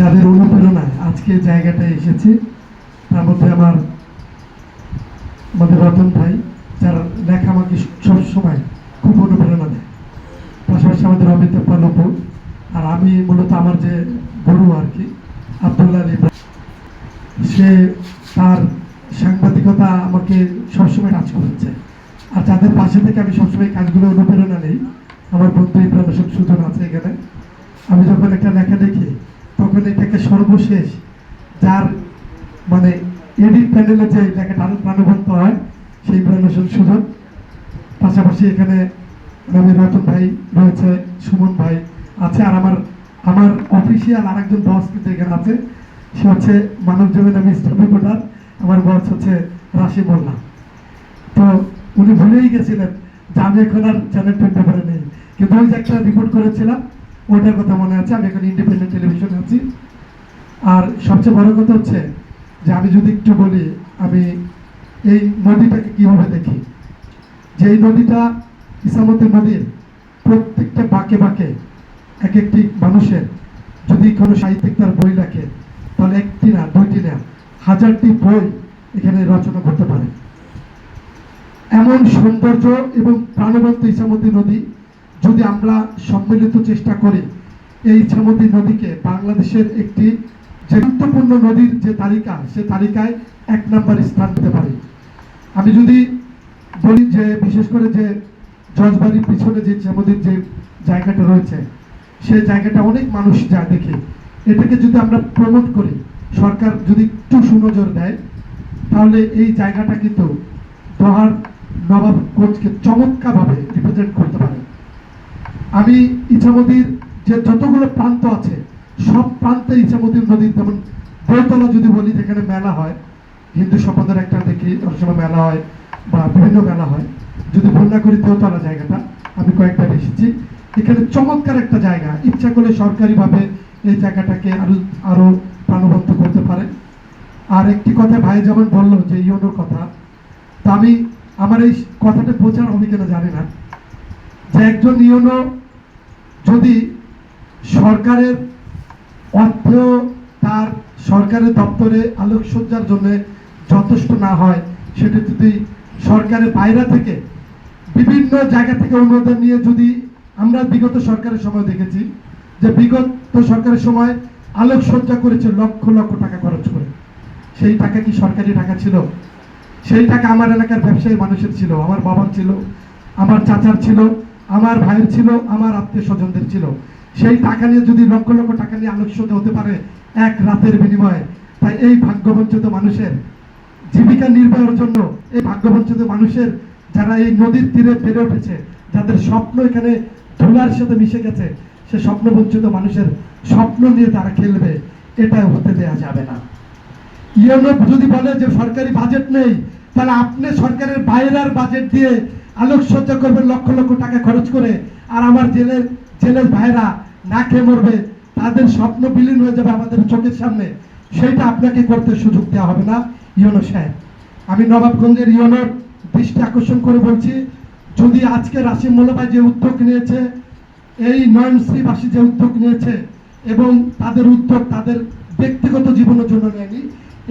যাদের অনুপ্রেরণায় আজকে জায়গাটায় এসেছি, তার মধ্যে আমার আমাদের রতন ভাই, যার লেখা আমাকে সবসময় খুব অনুপ্রেরণা দেয়। পাশাপাশি আমাদের অমিত পালপু, আর আমি মূলত আমার যে গুরু আর কি আবদুল্লাহ ইব্রাহিম সে তার সাংবাদিকতা আমাকে সবসময় কাজ করেছে। আর যাদের পাশে থেকে আমি সবসময় কাজগুলো অনুপ্রেরণা নেই। আমার বন্ধু ইব্রাহিম সুজন আছে এখানে। আমি যখন একটা লেখা দেখি সর্বশেষ যার মানে এডিট প্যানেলে যে আরও প্রাণবন্ত হয়, সেই হোসেন সুজন পাশাপাশি এখানে রবি রতন ভাই রয়েছে, সুমন ভাই আছে, আর আমার আমার অফিসিয়াল আরেকজন বস কিন্তু এখানে আছে। সে হচ্ছে মানব জমিন আমি স্টাফ আমার বস হচ্ছে রাশি মোল্লা। তো উনি ভুলেই গেছিলেন যে আমি এখন আর চ্যানেল টোয়েন্টি ফোরে নেই। কিন্তু ওই যে একটা রিপোর্ট করেছিলাম, ওইটার কথা মনে আছে, আমি এখন ইন্ডিপেন্ডেন্ট আর সবচেয়ে বড় কথা হচ্ছে যে আমি যদি একটু বলি, আমি এই নদীটাকে কীভাবে দেখি? যে এই নদীটা ইসামতি নদীর প্রত্যেকটা বাঁকে বাঁকে এক একটি মানুষের, যদি কোনো সাহিত্যিক তার বই লেখে, তাহলে একটি না, দুইটি না, হাজারটি বই এখানে রচনা করতে পারে। এমন সৌন্দর্য এবং প্রাণবন্ত ইসামতি নদী, যদি আমরা সম্মিলিত চেষ্টা করি, এই ইছামতি নদীকে বাংলাদেশের একটি যে গুরুত্বপূর্ণ নদীর যে তালিকা, সে তালিকায় এক নম্বর স্থান দিতে পারি। আমি যদি বলি যে, বিশেষ করে যে জজবাড়ির পিছনে যে ইছামতির যে জায়গাটা রয়েছে সেই জায়গাটা অনেক মানুষ যায় দেখে। এটাকে যদি আমরা প্রমোট করি, সরকার যদি একটু সুনজর দেয়, তাহলে এই জায়গাটা কিন্তু দোহার নবাবগঞ্জকে চমৎকারভাবে রিপ্রেজেন্ট করতে পারে। আমি ইছামতির যে যতগুলো প্রান্ত আছে, সব প্রান্তে ইছামতির নদীর যেমন বইতলা যদি বলি, যেখানে মেলা হয়, হিন্দু সম্পদের একটা দেখি, অনেক মেলা হয় বা বিভিন্ন মেলা হয়। যদি না করি দেওতলা জায়গাটা। আমি কয়েকবার এসেছি। এখানে চমৎকার একটা জায়গা। ইচ্ছা করলে সরকারিভাবে এই জায়গাটাকে আরও আরও প্রাণবন্ত করতে পারে। আর একটি কথা ভাই যেমন বলল যে, ইউনোর কথা, তা আমি, আমার এই কথাটা প্রচার আমি কেন জানি না। যে একজন ইউনো যদি সরকারের অর্থ তার সরকারের দপ্তরে আলোকসজ্জার জন্য যথেষ্ট না হয়। সেটা যদি সরকারের বাইরে থেকে বিভিন্ন জায়গা থেকে অনুমোদন নিয়ে যদি আমরা বিগত সরকারের সময় দেখেছি, যে বিগত সরকারের সময় আলোকসজ্জা করেছে লক্ষ লক্ষ টাকা খরচ করে। সেই টাকা কি সরকারি টাকা ছিল? সেই টাকা আমার এলাকার ব্যবসায়ী মানুষের ছিল, আমার বাবার ছিল, আমার চাচার ছিল, আমার ভাইয়ের ছিল, আমার আত্মীয় স্বজনদের ছিল। সেই টাকা নিয়ে যদি লক্ষ লক্ষ টাকা নিয়ে আলোকসজ্জা হতে পারে এক রাতের বিনিময়ে, তাই এই ভাগ্যবঞ্চিত মানুষের জীবিকা নির্বাহের জন্য এই ভাগ্যবঞ্চিত মানুষের যারা এই নদীর তীরে বেড়ে উঠেছে, যাদের স্বপ্ন এখানে ধুলার সাথে মিশে গেছে, সে স্বপ্ন বঞ্চিত মানুষের স্বপ্ন নিয়ে তারা খেলবে এটা হতে দেয়া যাবে না। ইউনো যদি বলে যে সরকারি বাজেট নেই, তাহলে আপনি সরকারের বাইরের বাজেট দিয়ে আলোকসজ্জা করবেন লক্ষ লক্ষ টাকা খরচ করে, আর আমার জেলের জেলের ভাইরা না খেয়ে মরবে, তাদের স্বপ্ন বিলীন হয়ে যাবে আমাদের চোখের সামনে। সেইটা আপনাকে করতে সুযোগ দেওয়া হবে না ইউনো সাহেব। আমি নবাবগঞ্জের ইউনোর দৃষ্টি আকর্ষণ করে বলছি, যদি আজকে রাশিম মোল্লাভাই যে উদ্যোগ নিয়েছে, এই নয়নশ্রীবাসী যে উদ্যোগ নিয়েছে এবং তাদের উদ্যোগ তাদের ব্যক্তিগত জীবনের জন্য নেয়নি,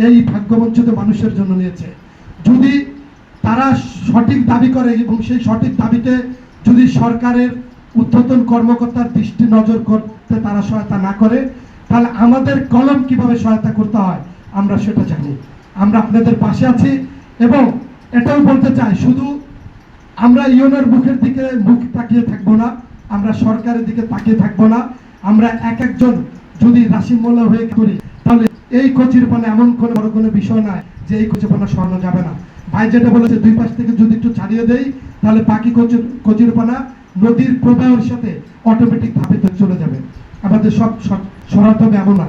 এই ভাগ্যবঞ্চিত মানুষের জন্য নিয়েছে। যদি তারা সঠিক দাবি করে এবং সেই সঠিক দাবিতে যদি সরকারের উদ্ধতন কর্মকর্তার দৃষ্টি নজর করতে তারা সহায়তা না করে, তাহলে আমাদের কলম কীভাবে সহায়তা করতে হয়, আমরা সেটা জানি। আমরা আপনাদের পাশে আছি এবং এটাও বলতে চাই, শুধু আমরা ইউনের মুখের দিকে মুখ তাকিয়ে থাকব না, আমরা সরকারের দিকে তাকিয়ে থাকব না, আমরা এক একজন যদি রাশিমোল্লা হয়ে করি, তাহলে এই কচিরপানা এমন কোনো বড় কোনো বিষয় নয় যে এই কচিরপানা সরানো যাবে না। ভাই যেটা বলেছে, দুই পাশ থেকে যদি একটু ছাড়িয়ে দেই, তাহলে বাকি কচির কচিরপানা নদীর প্রবাহের সাথে অটোমেটিক ধাপে চলে যাবে। আমাদের সব সরাতে হবে এমন না।